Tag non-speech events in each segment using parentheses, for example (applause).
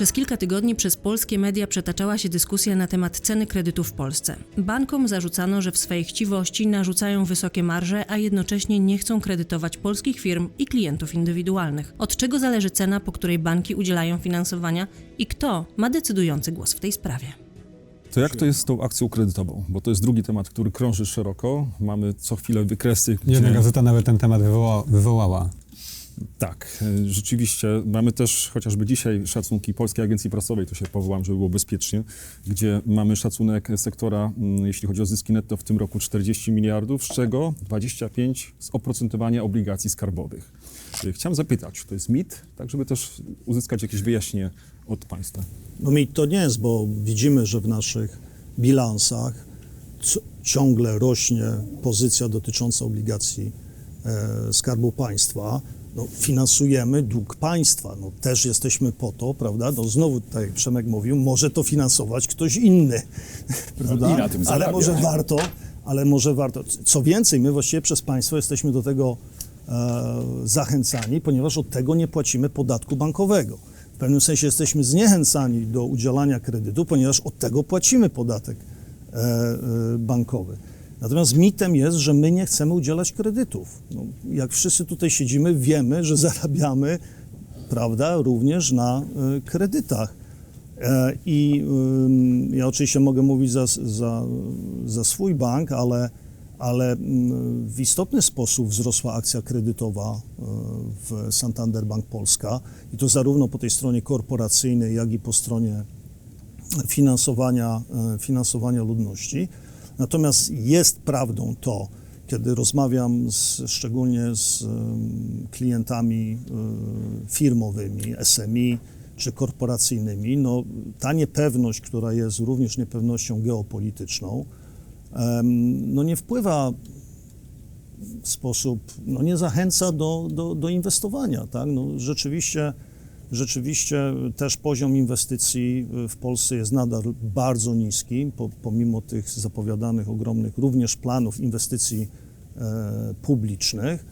Przez kilka tygodni przez polskie media przetaczała się dyskusja na temat ceny kredytów w Polsce. Bankom zarzucano, że w swej chciwości narzucają wysokie marże, a jednocześnie nie chcą kredytować polskich firm i klientów indywidualnych. Od czego zależy cena, po której banki udzielają finansowania i kto ma decydujący głos w tej sprawie? To jak to jest z tą akcją kredytową? Bo to jest drugi temat, który krąży szeroko. Mamy co chwilę wykresy. Jedna gdzie- gazeta nawet ten temat wywoła, wywołała. Tak, e, rzeczywiście. Mamy też chociażby dzisiaj szacunki Polskiej Agencji Prasowej, to się powołam, żeby było bezpiecznie, gdzie mamy szacunek sektora, mm, jeśli chodzi o zyski netto w tym roku 40 miliardów, z czego 25 z oprocentowania obligacji skarbowych. E, Chciałem zapytać, to jest mit, tak żeby też uzyskać jakieś wyjaśnienie od Państwa. No mi to nie jest, bo widzimy, że w naszych bilansach ciągle rośnie pozycja dotycząca obligacji e, Skarbu Państwa. No, finansujemy dług państwa. No, też jesteśmy po to, prawda? No, znowu, tak jak Przemek mówił, może to finansować ktoś inny, (laughs) prawda? ale może warto, ale może warto. Co więcej, my właściwie przez państwo jesteśmy do tego e, zachęcani, ponieważ od tego nie płacimy podatku bankowego. W pewnym sensie jesteśmy zniechęcani do udzielania kredytu, ponieważ od tego płacimy podatek e, e, bankowy. Natomiast mitem jest, że my nie chcemy udzielać kredytów. No, jak wszyscy tutaj siedzimy, wiemy, że (laughs) zarabiamy, prawda, również na e, kredytach. E, I ym, ja oczywiście mogę mówić za, za, za swój bank, ale, ale w istotny sposób wzrosła akcja kredytowa e, w Santander Bank Polska i to zarówno po tej stronie korporacyjnej, jak i po stronie finansowania, e, finansowania ludności. Natomiast jest prawdą to, kiedy rozmawiam z, szczególnie z klientami e, firmowymi, SMI czy korporacyjnymi, no, ta niepewność, która jest również niepewnością geopolityczną, no, nie wpływa w sposób, no, nie zachęca do, do, do inwestowania. Tak? No, rzeczywiście, rzeczywiście też poziom inwestycji w Polsce jest nadal bardzo niski, po, pomimo tych zapowiadanych ogromnych również planów inwestycji e, publicznych.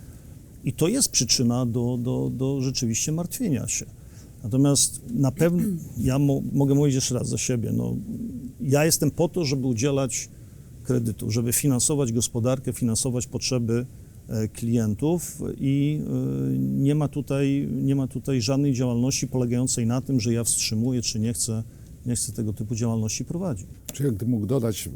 I to jest przyczyna do, do, do rzeczywiście martwienia się. Natomiast na pewno, ja mo, mogę mówić jeszcze raz za siebie, no, ja jestem po to, żeby udzielać kredytu, żeby finansować gospodarkę, finansować potrzeby klientów i e, nie ma tutaj, nie ma tutaj żadnej działalności polegającej na tym, że ja wstrzymuję, czy nie chcę, nie chcę tego typu działalności prowadzić. Czy jak gdybym mógł dodać,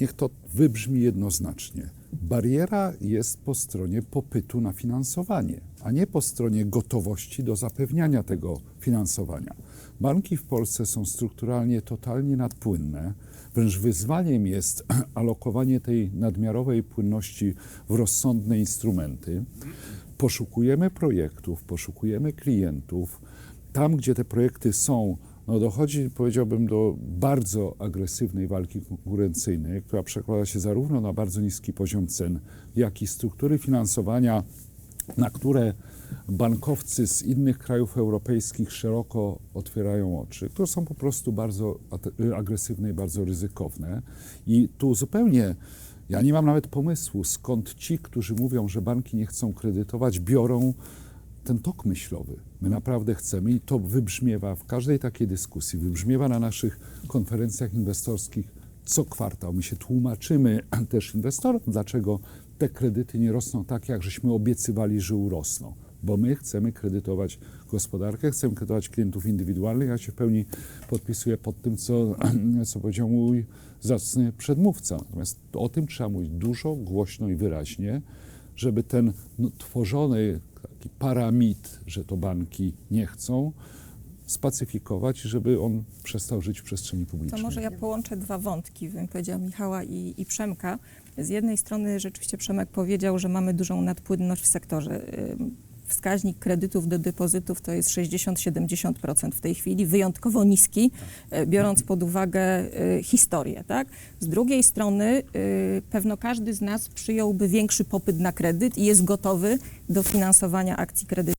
niech to wybrzmi jednoznacznie. Bariera jest po stronie popytu na finansowanie, a nie po stronie gotowości do zapewniania tego finansowania. Banki w Polsce są strukturalnie totalnie nadpłynne. Wręcz wyzwaniem jest (clears throat) alokowanie tej nadmiarowej płynności w rozsądne instrumenty. Poszukujemy projektów, poszukujemy klientów. Tam, gdzie te projekty są, no dochodzi, powiedziałbym, do bardzo agresywnej walki konkurencyjnej, która przekłada się zarówno na bardzo niski poziom cen, jak i struktury finansowania, na które bankowcy z innych krajów europejskich szeroko otwierają oczy, które są po prostu bardzo agresywne i bardzo ryzykowne. I tu zupełnie, ja nie mam nawet pomysłu, skąd ci, którzy mówią, że banki nie chcą kredytować, biorą ten tok myślowy. My naprawdę chcemy i to wybrzmiewa w każdej takiej dyskusji, wybrzmiewa na naszych konferencjach inwestorskich co kwartał. My się tłumaczymy (clears throat) też inwestorom, dlaczego te kredyty nie rosną tak, jak żeśmy obiecywali, że urosną. Bo my chcemy kredytować gospodarkę, chcemy kredytować klientów indywidualnych. Ja się w pełni podpisuję pod tym, co, (clears throat) co powiedział mój zacny przedmówca. Natomiast o tym trzeba mówić dużo, głośno i wyraźnie, żeby ten no, tworzony taki paramit, że to banki nie chcą, spacyfikować, żeby on przestał żyć w przestrzeni To publicznej. może ja połączę dwa wątki, bym powiedziała Michała i, i Przemka. Z jednej strony rzeczywiście Przemek powiedział, że mamy dużą nadpłynność w sektorze. Wskaźnik kredytów do depozytów to jest 60-70% w tej chwili, wyjątkowo niski, e, biorąc pod uwagę e, historię. Tak? Z drugiej strony e, pewno każdy z nas przyjąłby większy popyt na kredyt i jest gotowy do finansowania akcji kredytowej.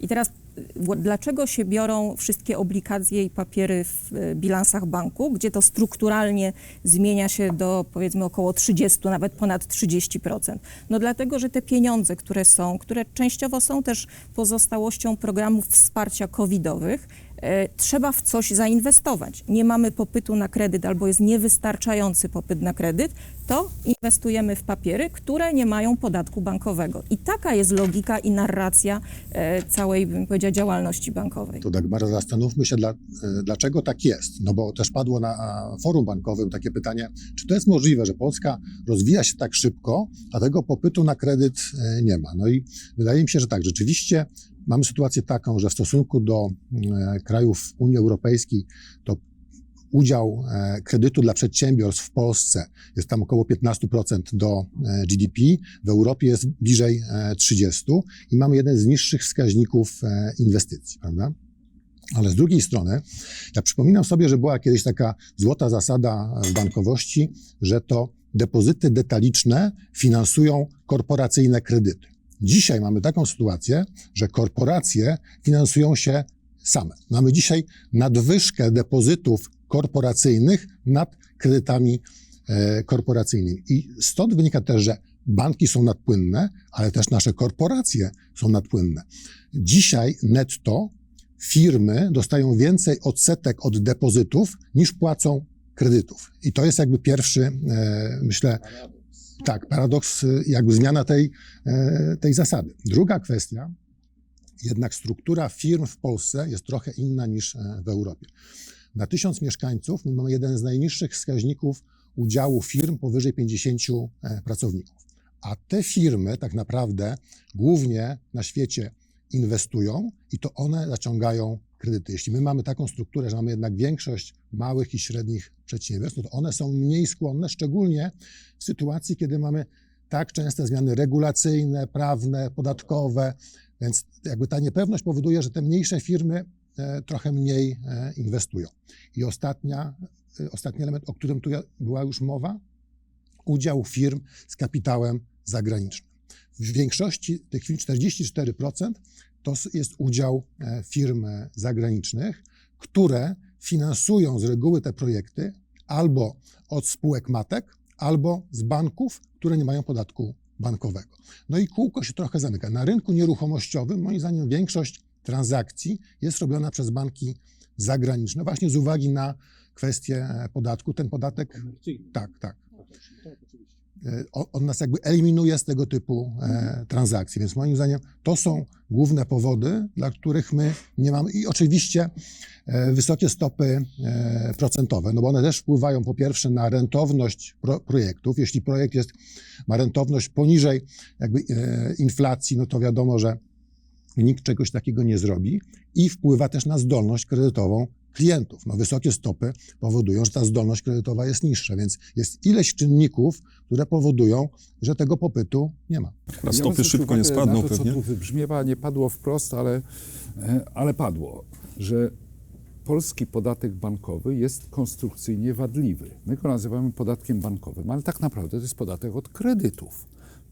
I teraz w- dlaczego się biorą wszystkie obligacje i papiery w e, bilansach banku, gdzie to strukturalnie zmienia się do powiedzmy około 30, nawet ponad 30%? No dlatego, że te pieniądze, które są, które częściowo są też pozostałością programów wsparcia covidowych, trzeba w coś zainwestować. Nie mamy popytu na kredyt albo jest niewystarczający popyt na kredyt, to inwestujemy w papiery, które nie mają podatku bankowego. I taka jest logika i narracja e, całej, bym powiedziała, działalności bankowej. To Dagmara, zastanówmy się, dla, e, dlaczego tak jest. No bo też padło na forum bankowym takie pytanie, czy to jest możliwe, że Polska rozwija się tak szybko, a tego popytu na kredyt e, nie ma. No i wydaje mi się, że tak, rzeczywiście mamy sytuację taką, że w stosunku do e, krajów Unii Europejskiej to udział e, kredytu dla przedsiębiorstw w Polsce jest tam około 15% do e, GDP, w Europie jest bliżej e, 30% i mamy jeden z niższych wskaźników inwestycji, prawda? Ale z drugiej strony, ja przypominam sobie, że była kiedyś taka złota zasada w bankowości, że to depozyty detaliczne finansują korporacyjne kredyty. Dzisiaj mamy taką sytuację, że korporacje finansują się same. Mamy dzisiaj nadwyżkę depozytów korporacyjnych nad kredytami e, korporacyjnymi. I stąd wynika też, że banki są nadpłynne, ale też nasze korporacje są nadpłynne. Dzisiaj netto firmy dostają więcej odsetek od depozytów niż płacą kredytów. I to jest jakby pierwszy, e, myślę, tak, paradoks, e, jakby zmiana tej, e, tej zasady. Druga kwestia, jednak struktura firm w Polsce jest trochę inna niż e, w Europie. Na tysiąc mieszkańców my mamy jeden z najniższych wskaźników udziału firm powyżej 50 e, pracowników. A te firmy tak naprawdę głównie na świecie inwestują i to one zaciągają kredyty. Jeśli my mamy taką strukturę, że mamy jednak większość małych i średnich przedsiębiorstw, no to one są mniej skłonne, szczególnie w sytuacji, kiedy mamy tak częste zmiany regulacyjne, prawne, podatkowe, więc jakby ta niepewność powoduje, że te mniejsze firmy e, trochę mniej e, inwestują. I ostatnia, e, ostatni element, o którym tu była już mowa, udział firm z kapitałem zagranicznym. W większości tych firm 44% to jest udział e, firm e, zagranicznych, które finansują z reguły te projekty albo od spółek matek, albo z banków, które nie mają podatku bankowego. No i kółko się trochę zamyka. Na rynku nieruchomościowym, moim zdaniem, większość transakcji jest robiona przez banki zagraniczne, właśnie z uwagi na kwestię e, podatku. Ten podatek. Tak, tak. O- On nas jakby eliminuje z tego typu e, transakcji, więc moim zdaniem to są główne powody, dla których my nie mamy. I oczywiście e, wysokie stopy e, procentowe, no bo one też wpływają po pierwsze na rentowność pro, projektów. Jeśli projekt jest, ma rentowność poniżej jakby e, inflacji, no to wiadomo, że nikt czegoś takiego nie zrobi i wpływa też na zdolność kredytową klientów. No, wysokie stopy powodują, że ta zdolność kredytowa jest niższa, więc jest ileś czynników, które powodują, że tego popytu nie ma. Teraz stopy szybko nie spadną na to, pewnie. co tu wybrzmiewa, nie padło wprost, ale, e, ale padło, że polski podatek bankowy jest konstrukcyjnie wadliwy. My go nazywamy podatkiem bankowym, ale tak naprawdę to jest podatek od kredytów.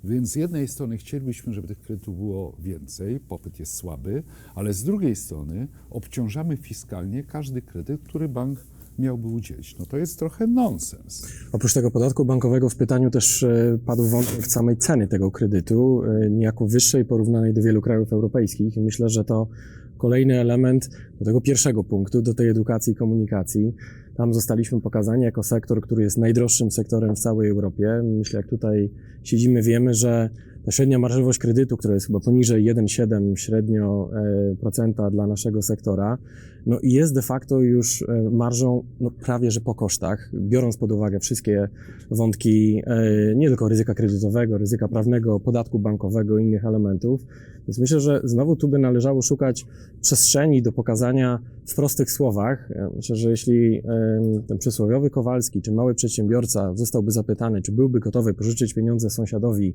Więc z jednej strony chcielibyśmy, żeby tych kredytów było więcej, popyt jest słaby, ale z drugiej strony obciążamy fiskalnie każdy kredyt, który bank miałby udzielić. No to jest trochę nonsens. Oprócz tego podatku bankowego w pytaniu też e, padł wątek samej ceny tego kredytu, e, niejako wyższej porównanej do wielu krajów europejskich. I myślę, że to kolejny element do tego pierwszego punktu, do tej edukacji i komunikacji. Tam zostaliśmy pokazani jako sektor, który jest najdroższym sektorem w całej Europie. Myślę, jak tutaj siedzimy, wiemy, że ta średnia marżowość kredytu, która jest chyba poniżej 1,7 średnio e, procenta dla naszego sektora, no i jest de facto już e, marżą no, prawie że po kosztach, biorąc pod uwagę wszystkie wątki e, nie tylko ryzyka kredytowego, ryzyka prawnego, podatku bankowego i innych elementów. Więc myślę, że znowu tu by należało szukać przestrzeni do pokazania w prostych słowach. E, Myślę, że jeśli ten przysłowiowy Kowalski czy mały przedsiębiorca zostałby zapytany, czy byłby gotowy pożyczyć pieniądze sąsiadowi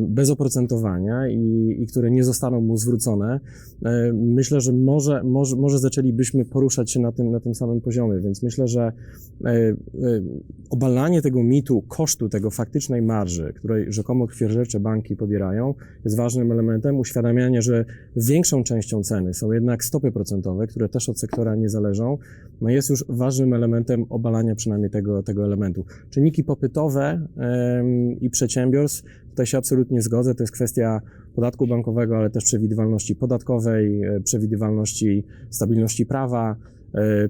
bez oprocentowania i, i które nie zostaną mu zwrócone, myślę, że może, może, może zaczęlibyśmy poruszać się na tym, na tym samym poziomie, więc myślę, że e, e, obalanie tego mitu kosztu tego faktycznej marży, której rzekomo krwiożercze banki pobierają, jest ważnym elementem uświadamiania, że większą częścią ceny są jednak stopy procentowe, które też od sektora nie zależą, no jest już ważnym elementem obalania przynajmniej tego, tego elementu. Czynniki popytowe i przedsiębiorstw Tutaj się absolutnie zgodzę. To jest kwestia podatku bankowego, ale też przewidywalności podatkowej, e, przewidywalności stabilności prawa,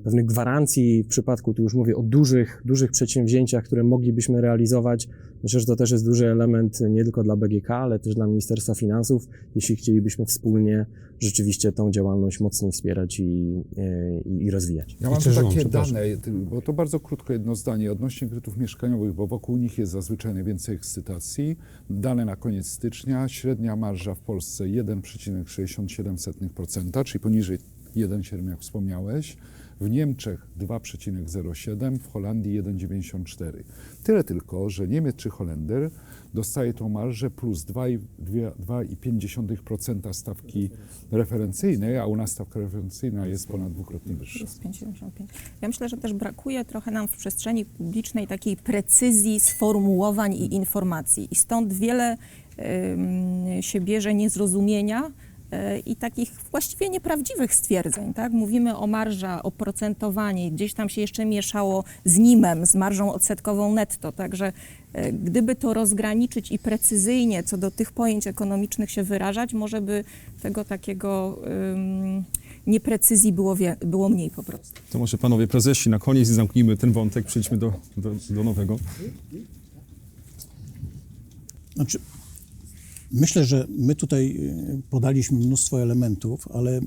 pewnych gwarancji w przypadku, tu już mówię o dużych, dużych przedsięwzięciach, które moglibyśmy realizować. Myślę, że to też jest duży element nie tylko dla BGK, ale też dla Ministerstwa Finansów, jeśli chcielibyśmy wspólnie rzeczywiście tą działalność mocniej wspierać i, e, i, i rozwijać. Ja mam takie dane, bo to bardzo krótko jedno zdanie odnośnie kredytów mieszkaniowych, bo wokół nich jest zazwyczaj najwięcej ekscytacji. Dane na koniec stycznia, średnia marża w Polsce 1,67%, czyli poniżej 1,7 jak wspomniałeś. W Niemczech 2,07, w Holandii 1,94. Tyle tylko, że Niemiec czy Holender dostaje tą marżę plus 2,5% stawki referencyjnej, a u nas stawka referencyjna jest ponad dwukrotnie wyższa. Jest 5,75. Ja myślę, że też brakuje trochę nam w przestrzeni publicznej takiej precyzji sformułowań i informacji. I stąd wiele ym, się bierze niezrozumienia y, i takich właściwie nieprawdziwych stwierdzeń. Tak? Mówimy o marża, o procentowanie, gdzieś tam się jeszcze mieszało z NIM-em, z marżą odsetkową netto. Także y, gdyby to rozgraniczyć i precyzyjnie co do tych pojęć ekonomicznych się wyrażać, może by tego takiego ym, nieprecyzji było, wie, było mniej po prostu. To może panowie prezesi na koniec i zamknijmy ten wątek, przejdźmy do, do, do nowego. Znaczy, myślę, że my tutaj y, podaliśmy mnóstwo elementów, ale y,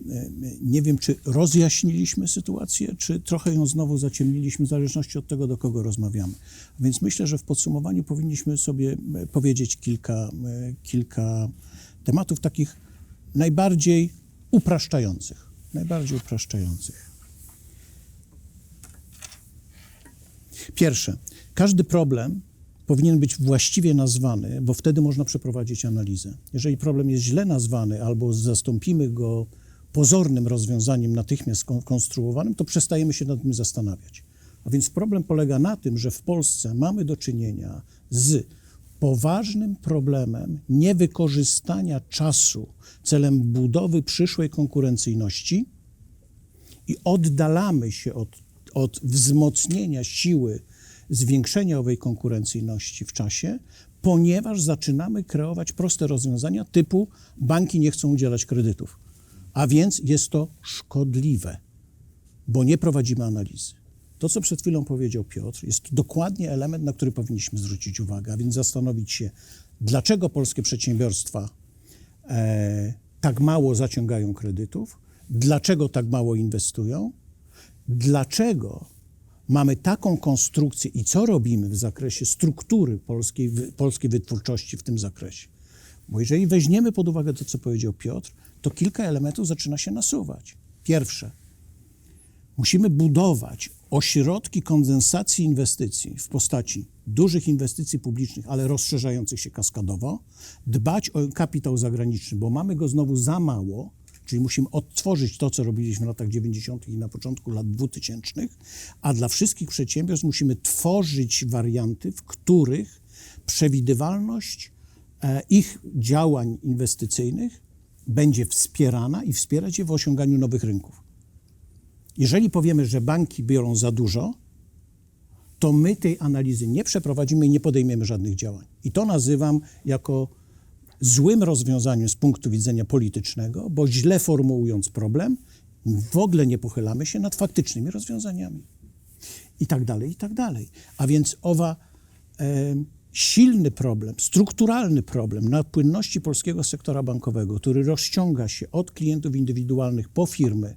nie wiem, czy rozjaśniliśmy sytuację, czy trochę ją znowu zaciemniliśmy, w zależności od tego, do kogo rozmawiamy. Więc myślę, że w podsumowaniu powinniśmy sobie y, powiedzieć kilka, kilka tematów takich najbardziej upraszczających. Najbardziej upraszczających. Pierwsze, każdy problem powinien być właściwie nazwany, bo wtedy można przeprowadzić analizę. Jeżeli problem jest źle nazwany albo zastąpimy go pozornym rozwiązaniem natychmiast kon- konstruowanym, to przestajemy się nad tym zastanawiać. A więc problem polega na tym, że w Polsce mamy do czynienia z poważnym problemem niewykorzystania czasu celem budowy przyszłej konkurencyjności i oddalamy się od, od wzmocnienia siły zwiększenia owej konkurencyjności w czasie, ponieważ zaczynamy kreować proste rozwiązania typu banki nie chcą udzielać kredytów. A więc jest to szkodliwe, bo nie prowadzimy analizy. To, co przed chwilą powiedział Piotr, jest dokładnie element, na który powinniśmy zwrócić uwagę, a więc zastanowić się, dlaczego polskie przedsiębiorstwa e, tak mało zaciągają kredytów, dlaczego tak mało inwestują, dlaczego mamy taką konstrukcję i co robimy w zakresie struktury polskiej, polskiej wytwórczości w tym zakresie. Bo jeżeli weźmiemy pod uwagę to, co powiedział Piotr, to kilka elementów zaczyna się nasuwać. Pierwsze, musimy budować ośrodki kondensacji inwestycji w postaci dużych inwestycji publicznych, ale rozszerzających się kaskadowo, dbać o kapitał zagraniczny, bo mamy go znowu za mało, czyli musimy odtworzyć to, co robiliśmy w latach 90. i na początku lat 2000, a dla wszystkich przedsiębiorstw musimy tworzyć warianty, w których przewidywalność e, ich działań inwestycyjnych będzie wspierana i wspierać je w osiąganiu nowych rynków. Jeżeli powiemy, że banki biorą za dużo, to my tej analizy nie przeprowadzimy i nie podejmiemy żadnych działań. I to nazywam jako złym rozwiązaniem z punktu widzenia politycznego, bo źle formułując problem, w ogóle nie pochylamy się nad faktycznymi rozwiązaniami. I tak dalej, i tak dalej. A więc owa e, silny problem, strukturalny problem nadpłynności polskiego sektora bankowego, który rozciąga się od klientów indywidualnych po firmy,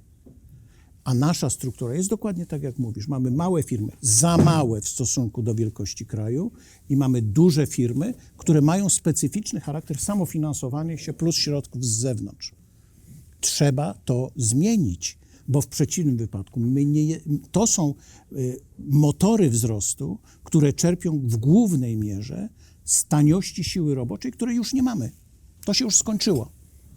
a nasza struktura jest dokładnie tak, jak mówisz. Mamy małe firmy, za małe w stosunku do wielkości kraju i mamy duże firmy, które mają specyficzny charakter samofinansowania się plus środków z zewnątrz. Trzeba to zmienić, bo w przeciwnym wypadku nie, to są y, motory wzrostu, które czerpią w głównej mierze z taniości siły roboczej, której już nie mamy. To się już skończyło.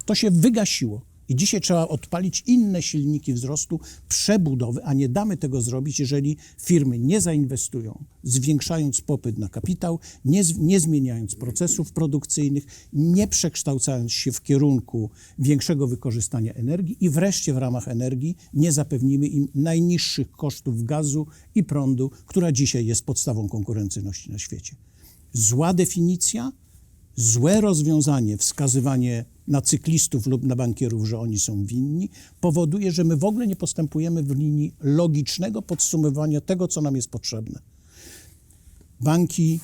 To się wygasiło. I dzisiaj trzeba odpalić inne silniki wzrostu, przebudowy, a nie damy tego zrobić, jeżeli firmy nie zainwestują, zwiększając popyt na kapitał, nie, nie zmieniając procesów produkcyjnych, nie przekształcając się w kierunku większego wykorzystania energii i wreszcie w ramach energii nie zapewnimy im najniższych kosztów gazu i prądu, która dzisiaj jest podstawą konkurencyjności na świecie. Zła definicja, złe rozwiązanie, wskazywanie na cyklistów lub na bankierów, że oni są winni, powoduje, że my w ogóle nie postępujemy w linii logicznego podsumowania tego, co nam jest potrzebne. Banki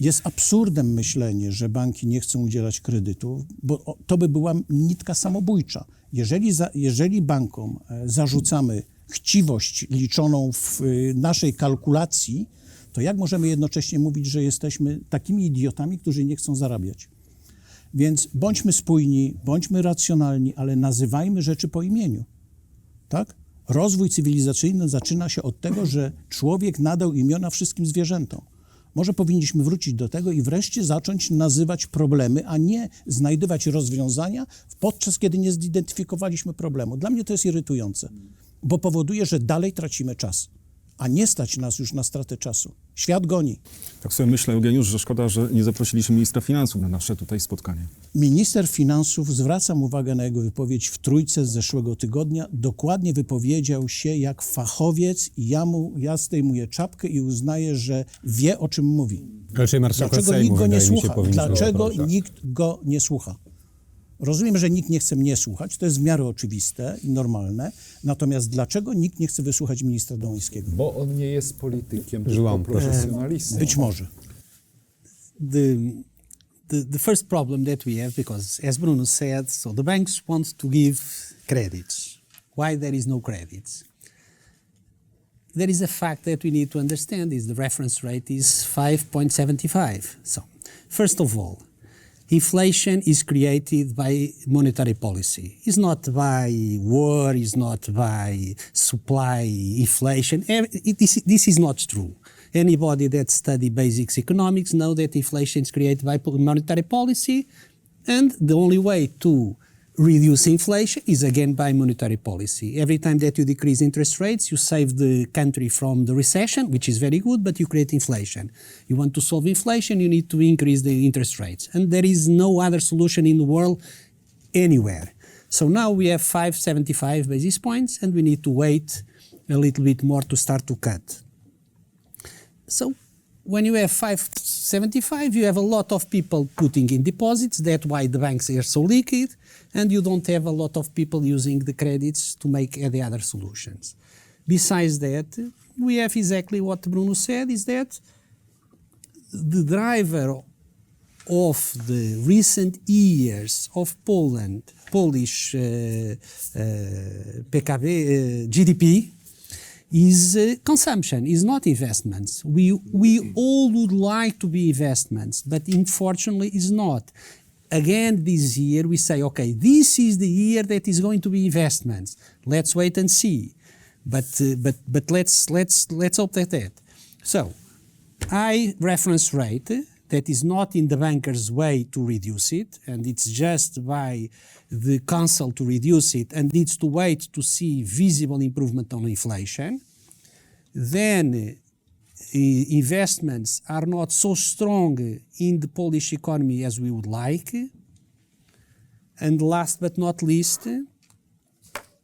jest absurdem myślenie, że banki nie chcą udzielać kredytów, bo to by była nitka samobójcza. Jeżeli, za, jeżeli bankom e, zarzucamy chciwość liczoną w y, naszej kalkulacji, to jak możemy jednocześnie mówić, że jesteśmy takimi idiotami, którzy nie chcą zarabiać? Więc bądźmy spójni, bądźmy racjonalni, ale nazywajmy rzeczy po imieniu. Tak? Rozwój cywilizacyjny zaczyna się od tego, że człowiek nadał imiona wszystkim zwierzętom. Może powinniśmy wrócić do tego i wreszcie zacząć nazywać problemy, a nie znajdywać rozwiązania, podczas kiedy nie zidentyfikowaliśmy problemu. Dla mnie to jest irytujące, bo powoduje, że dalej tracimy czas, a nie stać nas już na stratę czasu. Świat goni. Tak sobie myślę, Eugeniusz, że szkoda, że nie zaprosiliśmy ministra finansów na nasze tutaj spotkanie. Minister finansów, zwracam uwagę na jego wypowiedź w trójce z zeszłego tygodnia, dokładnie wypowiedział się jak fachowiec i ja, mu, ja zdejmuję czapkę i uznaję, że wie o czym mówi. Raczej marszałka Dlaczego Sejmu, nikt go nie słucha? Dlaczego nikt go nie słucha? Rozumiem, że nikt nie chce mnie słuchać, to jest w miarę oczywiste i normalne. Natomiast dlaczego nikt nie chce wysłuchać ministra Dołońskiego? Bo on nie jest politykiem, Żyłam, tylko profesjonalistą. Być może. the, the the first problem that we have because as Bruno said, so the banks want to give credits. Why there is no credits? There is a fact that we need to understand is the reference rate is 5.75. So, first of all, inflation is created by monetary policy. It's not by war, it's not by supply inflation. This, is not true. Anybody that study basics economics know that inflation is created by monetary policy, and the only way to reduce inflation is again by monetary policy. Every time that you decrease interest rates, you save the country from the recession, which is very good, but you create inflation. You want to solve inflation, you need to increase the interest rates. And there is no other solution in the world anywhere. So now we have 575 basis points, and we need to wait a little bit more to start to cut. So when you have 575, you have a lot of people putting in deposits. That's why the banks are so liquid, and you don't have a lot of people using the credits to make the other solutions. Besides that, we have exactly what Bruno said: is that the driver of the recent years of Poland, Polish uh, uh, PKB, uh, GDP, is uh, consumption, is not investments. We, we all would like to be investments, but unfortunately is not. Again, this year we say, okay, this is the year that is going to be investments. Let's wait and see. But, uh, but, but let's, let's, let's that that. So, high reference rate that is not in the banker's way to reduce it, and it's just by the council to reduce it, and needs to wait to see visible improvement on inflation. Then uh, investments are not so strong in the Polish economy as we would like. And last but not least,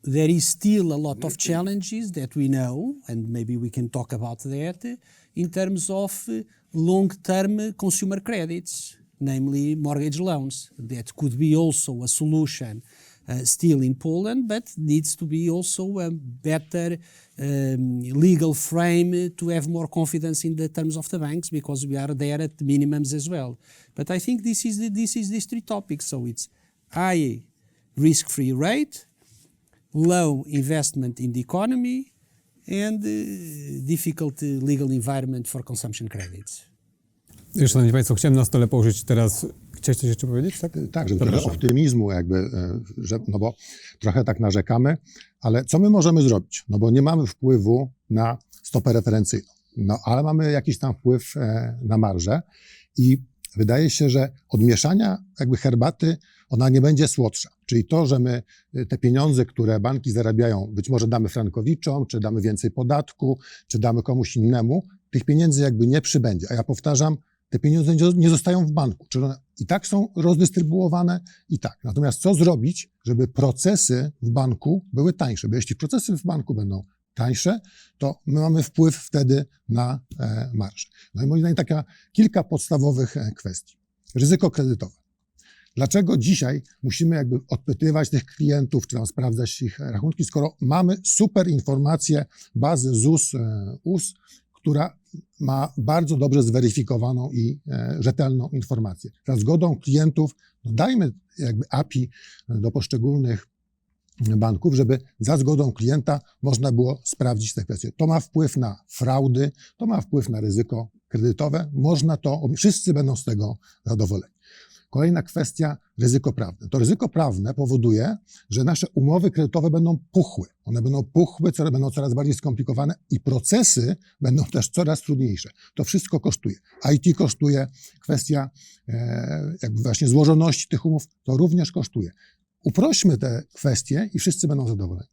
there is still a lot of challenges that we know, and maybe we can talk about that, in terms of long-term consumer credits, namely mortgage loans. That could be also a solution uh, still in Poland, but needs to be also a better um, legal frame to have more confidence in the terms of the banks because we are there at minimums as well. But I think this is the, this is these three topics. So it's high risk-free rate, low investment in the economy, and uh, difficult legal environment for consumption credits. Szanowni Państwo, chciałem na stole położyć teraz... Chciałeś coś jeszcze powiedzieć, tak? Tak, żeby trochę optymizmu jakby, e, że, no bo trochę tak narzekamy, ale co my możemy zrobić? No bo nie mamy wpływu na stopę referencyjną, no ale mamy jakiś tam wpływ e, na marżę i wydaje się, że od mieszania jakby herbaty ona nie będzie słodsza. Czyli to, że my y, te pieniądze, które banki zarabiają, być może damy frankowiczom, czy damy więcej podatku, czy damy komuś innemu, tych pieniędzy jakby nie przybędzie. A ja powtarzam, te pieniądze nie- zostają w banku. Czyli one i tak są rozdystrybuowane i tak. Natomiast co zrobić, żeby procesy w banku były tańsze? Bo jeśli procesy w banku będą tańsze, to my mamy wpływ wtedy na e, marżę. No i moim zdaniem taka kilka podstawowych e, kwestii. ryzyko kredytowe. Dlaczego dzisiaj musimy jakby odpytywać tych klientów, czy tam sprawdzać ich rachunki, skoro mamy super informację bazy ZUS, e, US, która ma bardzo dobrze zweryfikowaną i e, rzetelną informację. Za zgodą klientów dajmy jakby API do poszczególnych banków, żeby za zgodą klienta można było sprawdzić te kwestie. To ma wpływ na fraudy, to ma wpływ na ryzyko kredytowe. Można to, wszyscy będą z tego zadowoleni. Kolejna kwestia, ryzyko prawne. To ryzyko prawne powoduje, że nasze umowy kredytowe będą puchłe. One będą coraz, będą coraz bardziej skomplikowane i procesy będą też coraz trudniejsze. To wszystko kosztuje. IT kosztuje, kwestia e, jakby właśnie złożoności tych umów, to również kosztuje. Uprośmy te kwestie i wszyscy będą zadowoleni.